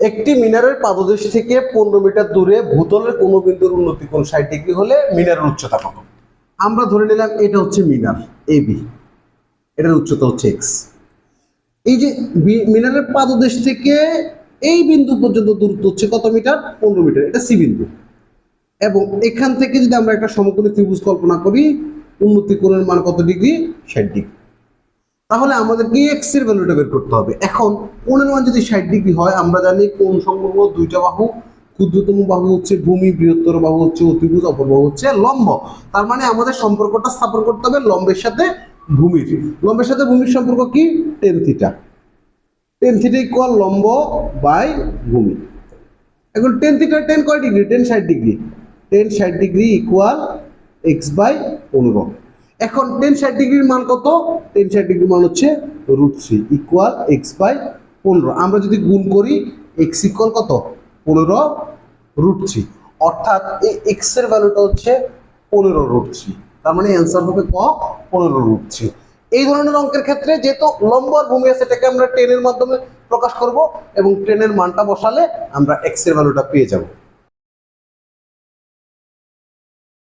একটি মিনারের পাদদেশ থেকে পনেরো মিটার দূরে ভূতলের কোনো বিন্দুর উন্নতি কোণ ষাট ডিগ্রি হলে মিনারের উচ্চতা কত? আমরা ধরে নিলাম এটা হচ্ছে মিনার এ বি এটার উচ্চতা হচ্ছে এক্স এই যে মিনারের পাদদেশ থেকে এই বিন্দু পর্যন্ত দূরত্ব হচ্ছে কত মিটার? পনেরো মিটার, এটা সি বিন্দু। এবং এখান থেকে যদি আমরা একটা সমকোণী ত্রিভুজ কল্পনা করি, উন্নতি কোণের মান কত ডিগ্রি? ষাট ডিগ্রি। তাহলে আমাদেরকে এক্সের ভ্যালুটা বের করতে হবে। এখন কোণের মান যদি ষাট ডিগ্রি হয়, আমরা জানি কোন সংলগ্ন দুইটা বাহু, ক্ষুদ্রতম বাহু হচ্ছে ভূমি, বৃহত্তর বাহু হচ্ছে অতিভুজ, অপর বাহু হচ্ছে লম্ব। তার মানে আমাদের সম্পর্কটা স্থাপন করতে হবে লম্বের সাথে ভূমির। লম্বের সাথে ভূমির সম্পর্ক কি? Tan theta tan theta equal লম্ব বাই ভূমি। এখন টেন থিটা টেন কয় ডিগ্রি? টেন ষাট ডিগ্রি। টেন ষাট ডিগ্রি ইকুয়াল এক্স বাই পনেরো এখন টেন ষাট ডিগ্রির মান কত? টেন ষাট ডিগ্রির মান হচ্ছে root three equal x by পনেরো। আমরা যদি গুণ করি এক্স ইকুয়াল কত? পনেরো রুট থ্রি অর্থাৎ এই এক্সের ভ্যালুটা হচ্ছে পনেরো রুট থ্রি তার মানে অ্যান্সার হবে ক? পনেরো রুট থ্রি এই ধরনের অঙ্কের ক্ষেত্রে যেহেতু লম্ব আর ভূমি আছে সেটাকে আমরা টেনের মাধ্যমে প্রকাশ করব এবং টেনের মানটা বসালে আমরা এক্সের ভ্যালুটা পেয়ে যাব।